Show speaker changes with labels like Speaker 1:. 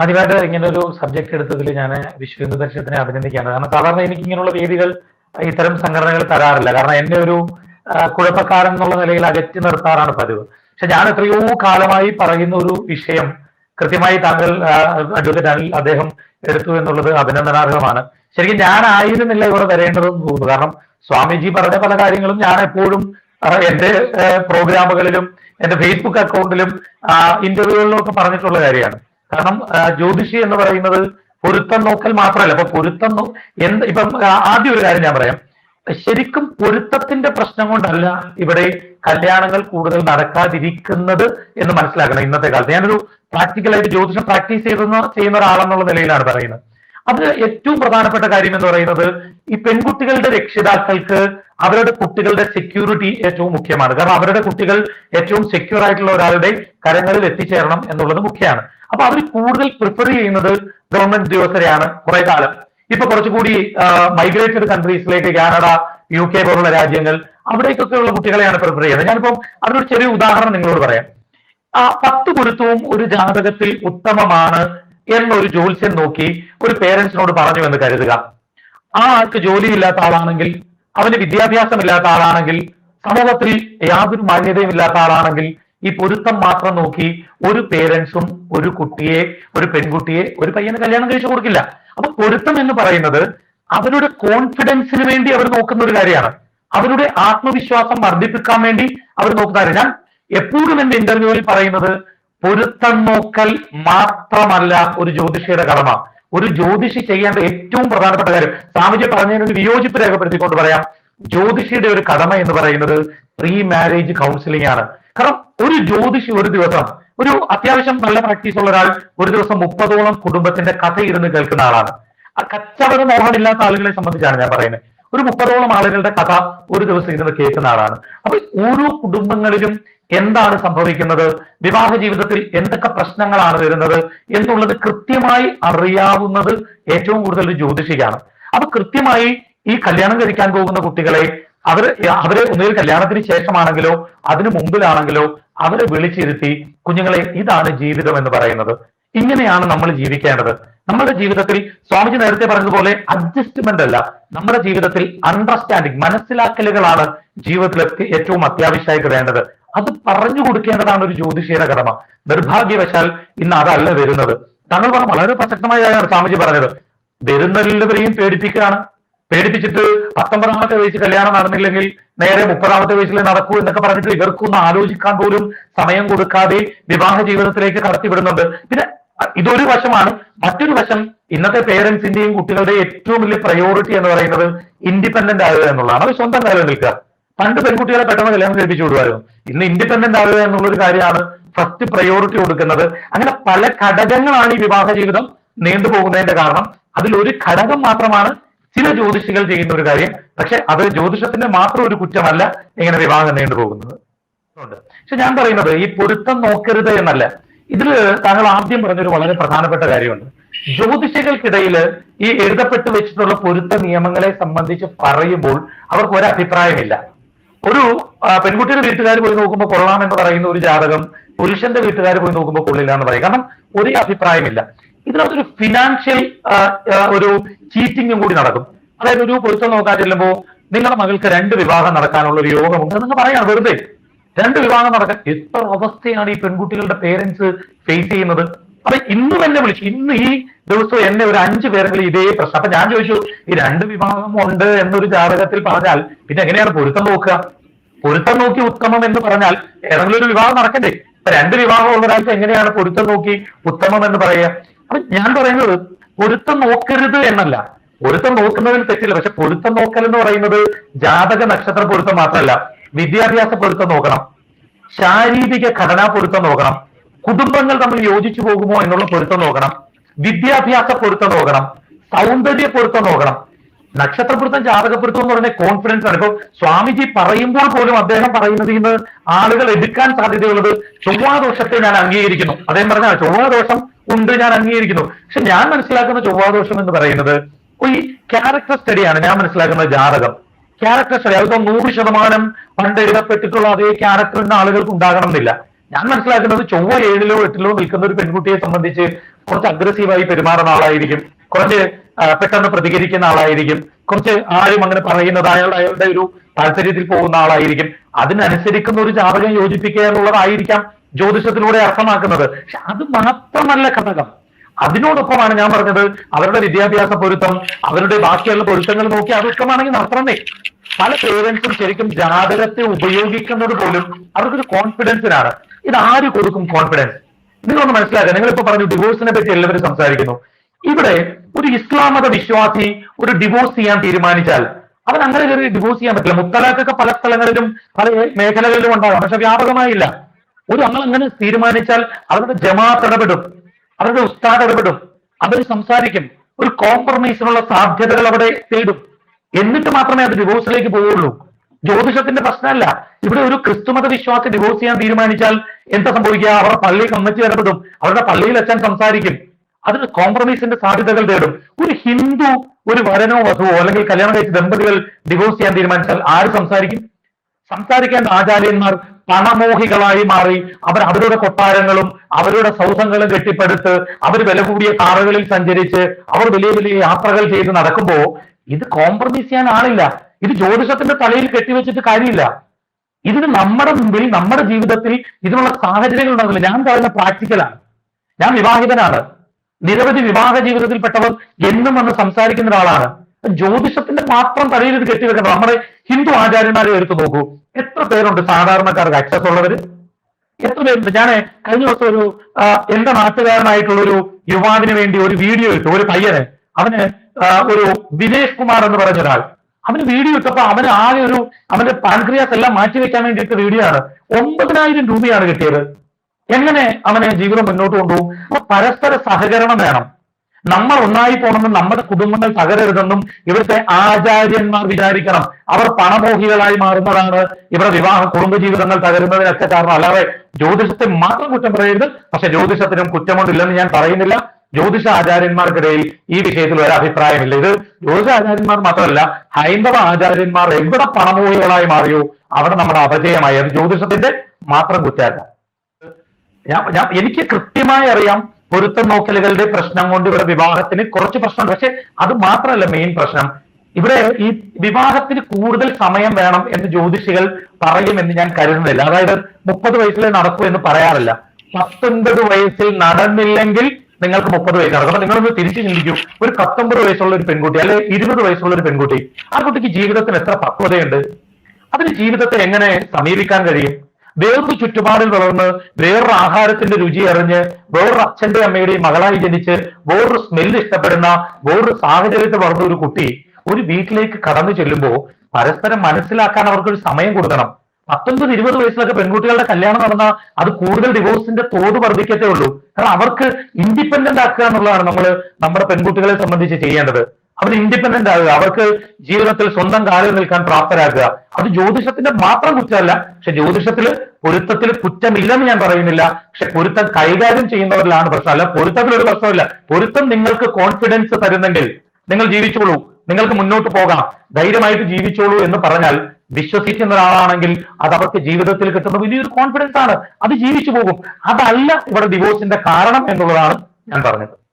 Speaker 1: ആദ്യമായിട്ട് ഇങ്ങനെ ഒരു സബ്ജക്ട് എടുത്തതിൽ ഞാൻ വിശ്വ ഹിന്ദു പരിഷത്തിനെ അഭിനന്ദിക്കുകയാണ്. കാരണം സാധാരണ എനിക്ക് ഇങ്ങനെയുള്ള വേദികൾ ഇത്തരം സംഘടനകൾ തരാറില്ല. കാരണം എന്നെ ഒരു കുഴപ്പക്കാരൻ എന്നുള്ള നിലയിൽ അകറ്റി നിർത്താറാണ് പതിവ്. പക്ഷെ ഞാൻ എത്രയോ കാലമായി പറയുന്ന ഒരു വിഷയം കൃത്യമായി താങ്കൾ അഡ്വക്കേറ്റ് അനിൽ അദ്ദേഹം എടുത്തു എന്നുള്ളത് അഭിനന്ദനാർഹമാണ്. ശരിക്കും ഞാൻ ആയിരുന്നില്ല ഇവിടെ വരേണ്ടതെന്ന് തോന്നുന്നു. കാരണം സ്വാമിജി പറഞ്ഞ പല കാര്യങ്ങളും ഞാൻ എപ്പോഴും എന്റെ പ്രോഗ്രാമുകളിലും എന്റെ ഫേസ്ബുക്ക് അക്കൗണ്ടിലും ഇന്റർവ്യൂകളിലും ഒക്കെ പറഞ്ഞിട്ടുള്ള കാര്യമാണ്. കാരണം ജ്യോതിഷി എന്ന് പറയുന്നത് പൊരുത്തം നോക്കൽ മാത്രമല്ല. അപ്പൊ പൊരുത്തം എന്ത് ഇപ്പം ആദ്യം ഒരു കാര്യം ഞാൻ പറയാം. ശരിക്കും പൊരുത്തത്തിന്റെ പ്രശ്നം കൊണ്ടല്ല ഇവിടെ കല്യാണങ്ങൾ കൂടുതൽ നടക്കാതിരിക്കുന്നത് എന്ന് മനസ്സിലാക്കണം ഇന്നത്തെ കാലത്ത്. ഞാനൊരു പ്രാക്ടിക്കലായിട്ട് ജ്യോതിഷം പ്രാക്ടീസ് ചെയ്തെന്ന് ചെയ്യുന്ന ഒരാളെന്നുള്ള നിലയിലാണ് പറയുന്നത്. അത് ഏറ്റവും പ്രധാനപ്പെട്ട കാര്യം എന്ന് പറയുന്നത് ഈ പെൺകുട്ടികളുടെ രക്ഷിതാക്കൾക്ക് അവരുടെ കുട്ടികളുടെ സെക്യൂരിറ്റി ഏറ്റവും മുഖ്യമാണ്. കാരണം അവരുടെ കുട്ടികൾ ഏറ്റവും സെക്യൂർ ആയിട്ടുള്ള ഒരാളുടെ കരങ്ങളിൽ എത്തിച്ചേരണം എന്നുള്ളത് മുഖ്യമാണ്. അപ്പൊ അവർ കൂടുതൽ പ്രിഫർ ചെയ്യുന്നത് ഗവൺമെന്റ് ഉദ്യോഗസ്ഥരെയാണ് കുറെ കാലം. ഇപ്പൊ കുറച്ചുകൂടി മൈഗ്രേറ്റഡ് കൺട്രീസിലേക്ക് കാനഡ യു കെ പോലുള്ള രാജ്യങ്ങൾ അവിടേക്കൊക്കെ ഉള്ള കുട്ടികളെയാണ് പ്രിഫർ ചെയ്യുന്നത്. ഞാനിപ്പം അതിനൊരു ചെറിയ ഉദാഹരണം നിങ്ങളോട് പറയാം. ആ പത്ത് ഗുരുത്വവും ഒരു ജാതകത്തിൽ ഉത്തമമാണ് എന്നൊരു ജ്യോത്സ്യൻ നോക്കി ഒരു പേരൻസിനോട് പറഞ്ഞു എന്ന് കരുതുക. ആ ആൾക്ക് ജോലിയില്ലാത്ത ആളാണെങ്കിൽ അവന് വിദ്യാഭ്യാസമില്ലാത്ത ആളാണെങ്കിൽ സമൂഹത്തിൽ യാതൊരു മാന്യതയും ഇല്ലാത്ത ആളാണെങ്കിൽ ഈ പൊരുത്തം മാത്രം നോക്കി ഒരു പേരൻസും ഒരു കുട്ടിയെ ഒരു പെൺകുട്ടിയെ ഒരു പയ്യനെ കല്യാണം കഴിച്ചു കൊടുക്കില്ല. അപ്പൊ പൊരുത്തം എന്ന് പറയുന്നത് അവരുടെ കോൺഫിഡൻസിന് വേണ്ടി അവർ നോക്കുന്ന ഒരു കാര്യമാണ്. അവരുടെ ആത്മവിശ്വാസം വർദ്ധിപ്പിക്കാൻ വേണ്ടി അവർ നോക്കുന്ന ഞാൻ എപ്പോഴും എന്റെ ഇന്റർവ്യൂവിൽ പറയുന്നത് പൊരുത്തം നോക്കൽ മാത്രമല്ല ഒരു ജ്യോതിഷിയുടെ കടമ. ഒരു ജ്യോതിഷി ചെയ്യേണ്ട ഏറ്റവും പ്രധാനപ്പെട്ട കാര്യം. സ്വാമിജി പറഞ്ഞതിന് ഒരു വിയോജിപ്പ് രേഖപ്പെടുത്തിക്കൊണ്ട് പറയാം. ജ്യോതിഷിയുടെ ഒരു കടമ എന്ന് പറയുന്നത് പ്രീ മാരേജ് കൗൺസിലിംഗ് ആണ്. ഒരു ജ്യോതിഷി ഒരു ദിവസം ഒരു അത്യാവശ്യം നല്ല പ്രാക്ടീസ് ഉള്ള ഒരാൾ ഒരു ദിവസം മുപ്പതോളം കുടുംബത്തിന്റെ കഥ ഇരുന്ന് കേൾക്കുന്ന ആളാണ്. ആ കച്ചവട മോഹമില്ലാത്ത ആളുകളെ സംബന്ധിച്ചാണ് ഞാൻ പറയുന്നത്. ഒരു മുപ്പതോളം ആളുകളുടെ കഥ ഒരു ദിവസം ഇരുന്ന് കേൾക്കുന്ന ആളാണ്. അപ്പൊ ഓരോ കുടുംബങ്ങളിലും എന്താണ് സംഭവിക്കുന്നത്? വിവാഹ ജീവിതത്തിൽ എന്തൊക്കെ പ്രശ്നങ്ങളാണ് വരുന്നത്? എന്നുള്ളത് കൃത്യമായി അറിയാവുന്നത് ഏറ്റവും കൂടുതൽ ഒരു ജ്യോതിഷിക്കാണ് അപ്പൊ കൃത്യമായി ഈ കല്യാണം കഴിക്കാൻ പോകുന്ന കുട്ടികളെ അവർ അവരെ ഒന്നുകിൽ കല്യാണത്തിന് ശേഷമാണെങ്കിലോ അതിനു മുമ്പിലാണെങ്കിലോ അവരെ വിളിച്ചിരുത്തി കുഞ്ഞുങ്ങളെ ഇതാണ് ജീവിതം എന്ന് പറയുന്നത്. ഇങ്ങനെയാണ് നമ്മൾ ജീവിക്കേണ്ടത്. നമ്മുടെ ജീവിതത്തിൽ സ്വാമിജി നേരത്തെ പറഞ്ഞതുപോലെ അഡ്ജസ്റ്റ്മെന്റ് അല്ല. നമ്മുടെ ജീവിതത്തിൽ അണ്ടർസ്റ്റാൻഡിങ് മനസ്സിലാക്കലുകളാണ് ജീവിതത്തിൽ ഏറ്റവും അത്യാവശ്യമായിട്ട് വേണ്ടത്. അത് പറഞ്ഞു കൊടുക്കേണ്ടതാണ് ഒരു ജ്യോതിഷിയുടെ കടമ. നിർഭാഗ്യവശാൽ ഇന്ന് അതല്ല വരുന്നത്. താങ്കൾ പറഞ്ഞ വളരെ പ്രസക്തമായ കാര്യമാണ് സ്വാമിജി പറഞ്ഞത്. വരുന്നവരെയും പേടിപ്പിക്കുകയാണ്. പേടിപ്പിച്ചിട്ട് പത്തൊമ്പതാമത്തെ വയസ്സിൽ കല്യാണം നടന്നില്ലെങ്കിൽ നേരെ മുപ്പതാമത്തെ വയസ്സിൽ നടക്കൂ എന്നൊക്കെ പറഞ്ഞിട്ട് ഇവർക്കൊന്നും ആലോചിക്കാൻ പോലും സമയം കൊടുക്കാതെ വിവാഹ ജീവിതത്തിലേക്ക് കടത്തിവിടുന്നുണ്ട്. പിന്നെ ഇതൊരു വശമാണ്. മറ്റൊരു വശം ഇന്നത്തെ പേരൻസിന്റെയും കുട്ടികളുടെയും ഏറ്റവും വലിയ പ്രയോറിറ്റി എന്ന് പറയുന്നത് ഇൻഡിപെൻഡന്റ് ആവുക എന്നുള്ളതാണ്. അവർ സ്വന്തം കാര്യം നിൽക്കുക. പണ്ട് പെൺകുട്ടികളെ പെട്ടെന്ന് കല്യാണം കഴിപ്പിച്ചു വിടുമായിരുന്നു. ഇന്ന് ഇൻഡിപെൻഡന്റ് ആവുക എന്നുള്ളൊരു കാര്യമാണ് ഫസ്റ്റ് പ്രയോറിറ്റി കൊടുക്കുന്നത്. അങ്ങനെ പല ഘടകങ്ങളാണ് ഈ വിവാഹ ജീവിതം നീണ്ടുപോകുന്നതിന്റെ കാരണം. അതിൽ ഒരു ഘടകം മാത്രമാണ് ചില ജ്യോതിഷികൾ ചെയ്യുന്ന ഒരു കാര്യം പക്ഷെ അത് ജ്യോതിഷത്തിന്റെ മാത്രം ഒരു കുറ്റമല്ല ഇങ്ങനെ വിവാഹം നീണ്ടുപോകുന്നത് ഉണ്ട് പക്ഷെ ഞാൻ പറയുന്നത് ഈ പൊരുത്തം നോക്കരുത് എന്നല്ല. ഇതിൽ താങ്കൾ ആദ്യം പറഞ്ഞൊരു വളരെ പ്രധാനപ്പെട്ട കാര്യമുണ്ട്. ജ്യോതിഷികൾക്കിടയിൽ ഈ എഴുതപ്പെട്ടു വെച്ചിട്ടുള്ള പൊരുത്ത നിയമങ്ങളെ സംബന്ധിച്ച് പറയുമ്പോൾ അവർക്ക് ഒരു അഭിപ്രായമില്ല. ഒരു പെൺകുട്ടിയുടെ വീട്ടുകാർ പോയി നോക്കുമ്പോൾ കൊള്ളാം എന്ന് പറയുന്ന ഒരു ജാതകം പുരുഷന്റെ വീട്ടുകാർ പോയി നോക്കുമ്പോൾ കൊള്ളില്ല എന്ന് പറയും. കാരണം ഒരു അഭിപ്രായമില്ല. ഇതിനകത്തൊരു ഫിനാൻഷ്യൽ ഒരു ചീറ്റിങ്ങും കൂടി നടക്കും. അതായത് ഒരു പൊരുത്തം നോക്കാൻ ചെല്ലുമ്പോൾ നിങ്ങളുടെ മകൾക്ക് രണ്ട് വിവാഹം നടക്കാനുള്ള ഒരു യോഗമുണ്ട്. എന്ന് പറയാണ് വെറുതെ. രണ്ട് വിവാഹം നടക്കാൻ എത്ര അവസ്ഥയാണ് ഈ പെൺകുട്ടികളുടെ പേരൻസ് ഫേസ് ചെയ്യുന്നത്? അപ്പൊ ഇന്നും എന്നെ വിളിച്ചു. ഇന്ന് ഈ ദിവസം എന്നെ ഒരു അഞ്ചു പേരെങ്കിലും ഇതേ പ്രശ്നം. അപ്പൊ ഞാൻ ചോദിച്ചു ഈ രണ്ട് വിവാഹം ഉണ്ട് എന്നൊരു ജാതകത്തിൽ പറഞ്ഞാൽ പിന്നെ എങ്ങനെയാണ് പൊരുത്തം നോക്കുക? പൊരുത്തം നോക്കി ഉത്തമം എന്ന് പറഞ്ഞാൽ ഏതെങ്കിലും ഒരു വിവാഹം നടക്കണ്ടേ? രണ്ട് വിവാഹം ഉള്ള ഒരാൾക്ക് എങ്ങനെയാണ് പൊരുത്തം നോക്കി ഉത്തമം എന്ന് പറയുക? അപ്പൊ ഞാൻ പറയുന്നത് പൊരുത്തം നോക്കരുത് എന്നല്ല. പൊരുത്തം നോക്കുന്നതിൽ തെറ്റില്ല. പക്ഷെ പൊരുത്തം നോക്കൽ എന്ന് പറയുന്നത് ജാതക നക്ഷത്ര പൊരുത്തം മാത്രമല്ല വിദ്യാഭ്യാസ പൊരുത്തം നോക്കണം ശാരീരിക ഘടനാ പൊരുത്തം നോക്കണം കുടുംബങ്ങൾ തമ്മിൽ യോജിച്ചു പോകുമോ എന്നുള്ള പൊരുത്തം നോക്കണം വിദ്യാഭ്യാസ പൊരുത്തം നോക്കണം സൗന്ദര്യ പൊരുത്തം നോക്കണം. നക്ഷത്ര പൊരുത്തം ജാതക പൊരുത്തം എന്ന് പറയുന്ന കോൺഫിഡൻസ് ആണ്. ഇപ്പൊ സ്വാമിജി പറയുമ്പോൾ പോലും അദ്ദേഹം പറയുന്നതിൽ നിന്ന് ആളുകൾ എടുക്കാൻ സാധ്യതയുള്ളത് ചൊവ്വാദോഷത്തെ ഞാൻ അംഗീകരിക്കുന്നു. അദ്ദേഹം പറഞ്ഞ ചൊവ്വാദോഷം ഉണ്ട് ഞാൻ അംഗീകരിക്കുന്നു. പക്ഷെ ഞാൻ മനസ്സിലാക്കുന്ന ചൊവ്വാദോഷം എന്ന് പറയുന്നത് ഈ ക്യാരക്ടർ സ്റ്റഡിയാണ് ഞാൻ മനസ്സിലാക്കുന്ന ജാതകം. ക്യാരക്ടർ സ്റ്റഡി അതിപ്പോ നൂറ് ശതമാനം പണ്ട് എഴുതപ്പെട്ടിട്ടുള്ള അതേ ക്യാരക്ടർ ആളുകൾക്ക് ഉണ്ടാകണം എന്നില്ല ഞാൻ മനസ്സിലാക്കുന്നത് ചൊവ്വ ഏഴിലോ എട്ടിലോ നിൽക്കുന്ന ഒരു പെൺകുട്ടിയെ സംബന്ധിച്ച് കുറച്ച് അഗ്രസീവായി പെരുമാറുന്ന ആളായിരിക്കും. കുറച്ച് പെട്ടെന്ന് പ്രതികരിക്കുന്ന ആളായിരിക്കും. കുറച്ച് ആരും അങ്ങനെ പറയുന്നത് അയാൾ അയാളുടെ ഒരു താല്പര്യത്തിൽ പോകുന്ന ആളായിരിക്കും. അതിനനുസരിക്കുന്ന ഒരു ജാതകം യോജിപ്പിക്കുക എന്നുള്ളതായിരിക്കാം ജ്യോതിഷത്തിലൂടെ അർത്ഥമാക്കുന്നത്. പക്ഷെ അത് മാത്രമല്ല ഘടകം. അതിനോടൊപ്പമാണ് ഞാൻ പറഞ്ഞത് അവരുടെ വിദ്യാഭ്യാസ പൊരുത്തം അവരുടെ ബാക്കിയുള്ള പൊരുത്തങ്ങൾ നോക്കി അതൊക്കെയാണെങ്കിൽ മാത്രമേ പല പേരൻസും ശരിക്കും ജാതകത്തെ ഉപയോഗിക്കുന്നത് പോലും അവർക്കൊരു കോൺഫിഡൻസിനാണ് ഇത് ആര് കൊടുക്കും കോൺഫിഡൻസ് നിങ്ങളൊന്ന് മനസ്സിലാക്കുക. നിങ്ങളിപ്പോ പറഞ്ഞു ഡിവോഴ്സിനെ പറ്റി എല്ലാവരും സംസാരിക്കുന്നു. ഇവിടെ ഒരു ഇസ്ലാം മത വിശ്വാസി ഒരു ഡിവോഴ്സ് ചെയ്യാൻ തീരുമാനിച്ചാൽ അവൻ അങ്ങനെ കയറി ഡിവോഴ്സ് ചെയ്യാൻ പറ്റില്ല. മുത്തലാഖൊക്കെ പല സ്ഥലങ്ങളിലും പല മേഖലകളിലും ഉണ്ടാകാം പക്ഷെ വ്യാപകമായില്ല. ഒരു അങ്ങൾ അങ്ങനെ തീരുമാനിച്ചാൽ അവരുടെ ജമാഅത്ത് ഇടപെടും അവരുടെ ഉസ്താദ് ഇടപെടും അവർ സംസാരിക്കും ഒരു കോംപ്രമൈസിനുള്ള സാധ്യതകൾ അവിടെ തേടും. എന്നിട്ട് മാത്രമേ അത് ഡിവോഴ്സിലേക്ക് പോവുള്ളൂ. ജ്യോതിഷത്തിന്റെ പ്രശ്നമല്ല. ഇവിടെ ഒരു ക്രിസ്തുമത വിശ്വാസി ഡിവോഴ്സ് ചെയ്യാൻ തീരുമാനിച്ചാൽ എന്താ സംഭവിക്കുക? അവരുടെ പള്ളി കമ്മിറ്റി ഇടപെടും അവരുടെ പള്ളിയിൽ അച്ഛൻ സംസാരിക്കും. അതിന് കോംപ്രമൈസിന്റെ സാധ്യതകൾ തേടും. ഒരു ഹിന്ദു ഒരു വരനോ വധുവോ അല്ലെങ്കിൽ കല്യാണം കഴിച്ച ദമ്പതികൾ ഡിവോഴ്സ് ചെയ്യാൻ തീരുമാനിച്ചാൽ ആര് സംസാരിക്കും? സംസാരിക്കാൻ ആചാര്യന്മാർ പണമോഹികളായി മാറി അവർ അവരുടെ കൊട്ടാരങ്ങളും അവരുടെ സൗധങ്ങളും കെട്ടിപ്പടുത്ത് അവർ വില കൂടിയ കാറുകളിൽ സഞ്ചരിച്ച് അവർ വലിയ വലിയ യാത്രകൾ ചെയ്ത് നടക്കുമ്പോ ഇത് കോംപ്രമൈസ് ചെയ്യാൻ ആളില്ല. ഇത് ജ്യോതിഷത്തിന്റെ തലയിൽ കെട്ടിവെച്ചിട്ട് കാര്യമില്ല. ഇതിന് നമ്മുടെ മുമ്പിൽ നമ്മുടെ ജീവിതത്തിൽ ഇതിനുള്ള സാഹചര്യങ്ങൾ ഉണ്ടാകില്ല ഞാൻ പറയുന്ന പ്രാക്ടിക്കലാണ് ഞാൻ വിവാഹിതനാണ്. നിരവധി വിവാഹ ജീവിതത്തിൽപ്പെട്ടവർ എന്നും വന്ന് സംസാരിക്കുന്ന ഒരാളാണ്. ജ്യോതിഷത്തിന്റെ മാത്രം തലയിൽ ഇത് കെട്ടിവെക്കണം. നമ്മുടെ ഹിന്ദു ആചാര്യന്മാരെ എടുത്തു നോക്കൂ. എത്ര പേരുണ്ട് സാധാരണക്കാർക്ക് ആക്സസ് ഉള്ളവര്? എത്ര പേരുണ്ട്? ഞാൻ കഴിഞ്ഞ ദിവസം ഒരു എന്റെ നാട്ടുകാരനായിട്ടുള്ള ഒരു യുവാവിന് വേണ്ടി ഒരു വീഡിയോ ഇട്ടു ഒരു പയ്യനെ. അവന് ഒരു വിനേഷ് കുമാർ എന്ന് പറഞ്ഞ ഒരാൾ. അവന് വീഡിയോ ഇട്ടപ്പോ അവന് ആകെ ഒരു അവന്റെ പാൻക്രിയാസ് എല്ലാം മാറ്റി വെക്കാൻ വേണ്ടിയിട്ട് വീഡിയോ ആണ്. ഒമ്പതിനായിരം രൂപയാണ് കിട്ടിയത്. എങ്ങനെ അവനെ ജീവിതം മുന്നോട്ട് കൊണ്ടുപോകും? പരസ്പര സഹകരണം വേണം. നമ്മൾ ഒന്നായി പോകണമെന്നും നമ്മുടെ കുടുംബങ്ങൾ തകരരുതെന്നും ഇവിടുത്തെ ആചാര്യന്മാർ വിചാരിക്കണം. അവർ പണമോഹികളായി മാറുന്നതാണ് ഇവിടെ വിവാഹ കുടുംബ ജീവിതങ്ങൾ തകരുന്നതിനൊക്കെ കാരണം. അല്ലാതെ ജ്യോതിഷത്തെ മാത്രം കുറ്റം പറയരുത്. പക്ഷെ ജ്യോതിഷത്തിനും കുറ്റമൊന്നുമില്ലെന്ന് ഞാൻ പറയുന്നില്ല. ജ്യോതിഷ ആചാര്യന്മാർക്കിടയിൽ ഈ വിഷയത്തിൽ ഒരു അഭിപ്രായമില്ല. ഇത് ജ്യോതിഷ ആചാര്യന്മാർ മാത്രമല്ല ഹൈന്ദവ ആചാര്യന്മാർ എവിടെ പണമോഹികളായി മാറിയോ അവിടെ നമ്മുടെ അപജയമായി. അത് ജ്യോതിഷത്തിന്റെ മാത്രം കുറ്റമല്ല. ഞാൻ എനിക്ക് കൃത്യമായി അറിയാം പൊരുത്തം നോക്കലുകളുടെ പ്രശ്നം കൊണ്ട് ഇവിടെ വിവാഹത്തിന് കുറച്ച് പ്രശ്നം പക്ഷെ അത് മാത്രമല്ല മെയിൻ പ്രശ്നം. ഇവിടെ ഈ വിവാഹത്തിന് കൂടുതൽ സമയം വേണം എന്ന് ജ്യോതിഷികൾ പറയുമെന്ന് ഞാൻ കരുതുന്നില്ല. അതായത് മുപ്പത് വയസ്സിൽ നടക്കൂ എന്ന് പറയാറില്ല. പത്തൊൻപത് വയസ്സിൽ നടന്നില്ലെങ്കിൽ നിങ്ങൾക്ക് മുപ്പത് വയസ്സ് നടക്കും. അപ്പൊ നിങ്ങളൊന്ന് തിരിച്ചു ചിന്തിക്കും. ഒരു പത്തൊമ്പത് വയസ്സുള്ള ഒരു പെൺകുട്ടി അല്ലെ ഇരുപത് വയസ്സുള്ള ഒരു പെൺകുട്ടി ആ കുട്ടിക്ക് ജീവിതത്തിന് എത്ര പക്വതയുണ്ട്? അതിന് ജീവിതത്തെ എങ്ങനെ സമീപിക്കാൻ കഴിയും? വേറൊരു ചുറ്റുപാടിൽ വളർന്ന് വേറൊരു ആഹാരത്തിന്റെ രുചി അറിഞ്ഞ് വേറൊരു അച്ഛന്റെ അമ്മയുടെയും മകളായി ജനിച്ച് വേറൊരു സ്മെല്ല് ഇഷ്ടപ്പെടുന്ന വേറൊരു സാഹചര്യത്തിൽ വളർന്ന ഒരു കുട്ടി ഒരു വീട്ടിലേക്ക് കടന്നു ചെല്ലുമ്പോൾ പരസ്പരം മനസ്സിലാക്കാൻ അവർക്കൊരു സമയം കൊടുക്കണം. പത്തൊൻപത് ഇരുപത് വയസ്സിലൊക്കെ പെൺകുട്ടികളുടെ കല്യാണം നടന്നാൽ അത് കൂടുതൽ ഡിവോഴ്സിന്റെ തോത് വർദ്ധിക്കത്തേ ഉള്ളൂ. കാരണം അവർക്ക് ഇൻഡിപെൻഡന്റ് ആക്കുക എന്നുള്ളതാണ് നമ്മൾ നമ്മുടെ പെൺകുട്ടികളെ സംബന്ധിച്ച് ചെയ്യേണ്ടത്. അവർ ഇൻഡിപെൻഡന്റ് ആകുക. അവർക്ക് ജീവിതത്തിൽ സ്വന്തം കാലിൽ നിൽക്കാൻ പ്രാപ്തരാക്കുക അത് ജ്യോതിഷത്തിന്റെ മാത്രം കുറ്റമല്ല. പക്ഷെ ജ്യോതിഷത്തിൽ പൊരുത്തത്തിൽ കുറ്റമില്ലെന്ന് ഞാൻ പറയുന്നില്ല. പക്ഷെ പൊരുത്തം കൈകാര്യം ചെയ്യുന്നവരിലാണ് പ്രശ്നം. അല്ല പൊരുത്തത്തിൽ ഒരു പ്രശ്നമില്ല പൊരുത്തം നിങ്ങൾക്ക് കോൺഫിഡൻസ് തരുന്നെങ്കിൽ നിങ്ങൾ ജീവിച്ചോളൂ. നിങ്ങൾക്ക് മുന്നോട്ട് പോകാം. ധൈര്യമായിട്ട് ജീവിച്ചോളൂ എന്ന് പറഞ്ഞാൽ വിശ്വസിക്കുന്ന ഒരാളാണെങ്കിൽ അത് അവർക്ക് ജീവിതത്തിൽ കിട്ടുന്ന വലിയൊരു കോൺഫിഡൻസ് ആണ്. അത് ജീവിച്ചു പോകും. അതല്ല ഇവിടെ ഡിവോഴ്സിന്റെ കാരണം എന്നുള്ളതാണ് ഞാൻ പറഞ്ഞത്.